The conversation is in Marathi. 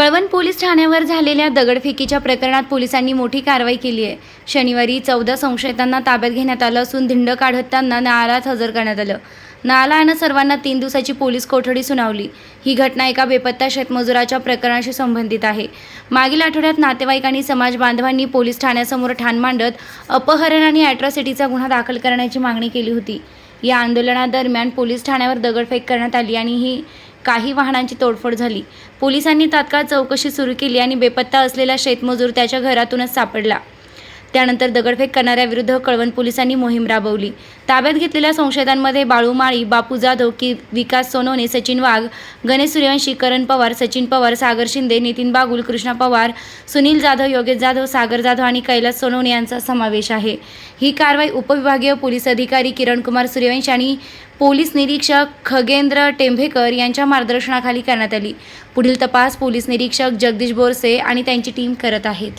कळवण पोलीस ठाण्यावर झालेल्या दगडफेकीच्या प्रकरणात पोलिसांनी मोठी कारवाई केली आहे. शनिवारी चौदा संशयितांना ताब्यात घेण्यात आलं असून धिंड काढत त्यांना न्यायालयात हजर करण्यात आलं. न्यायालयानं सर्वांना तीन दिवसाची पोलीस कोठडी सुनावली. ही घटना एका बेपत्ता शेतमजुराच्या प्रकरणाशी संबंधित आहे. मागील आठवड्यात नातेवाईक आणि समाज बांधवांनी पोलीस ठाण्यासमोर ठाण मांडत अपहरण आणि अॅट्रॉसिटीचा गुन्हा दाखल करण्याची मागणी केली होती. या आंदोलनादरम्यान पोलीस ठाण्यावर दगडफेक करण्यात आली आणि ही काही वाहनांची तोडफोड झाली. पोलिसांनी तात्काळ चौकशी सुरू केली आणि बेपत्ता असलेला शेतमजूर त्याच्या घरातूनच सापडला. त्यानंतर दगडफेक करणाऱ्याविरुद्ध कळवण पोलिसांनी मोहीम राबवली. ताब्यात घेतलेल्या संशयितांमध्ये बाळू माळी बापू जाधव की विकास सोनवणे सचिन वाघ गणेश सूर्यवंशी करण पवार सचिन पवार सागर शिंदे नितीन बागुल कृष्णा पवार सुनील जाधव योगेश जाधव सागर जाधव आणि कैलास सोनवणे यांचा समावेश आहे. ही कारवाई उपविभागीय पोलीस अधिकारी किरण कुमार सूर्यवंशी आणि पोलीस निरीक्षक खगेंद्र टेंभेकर यांच्या मार्गदर्शनाखाली करण्यात आली. पुढील तपास पोलीस निरीक्षक जगदीश बोरसे आणि त्यांची टीम करत आहेत.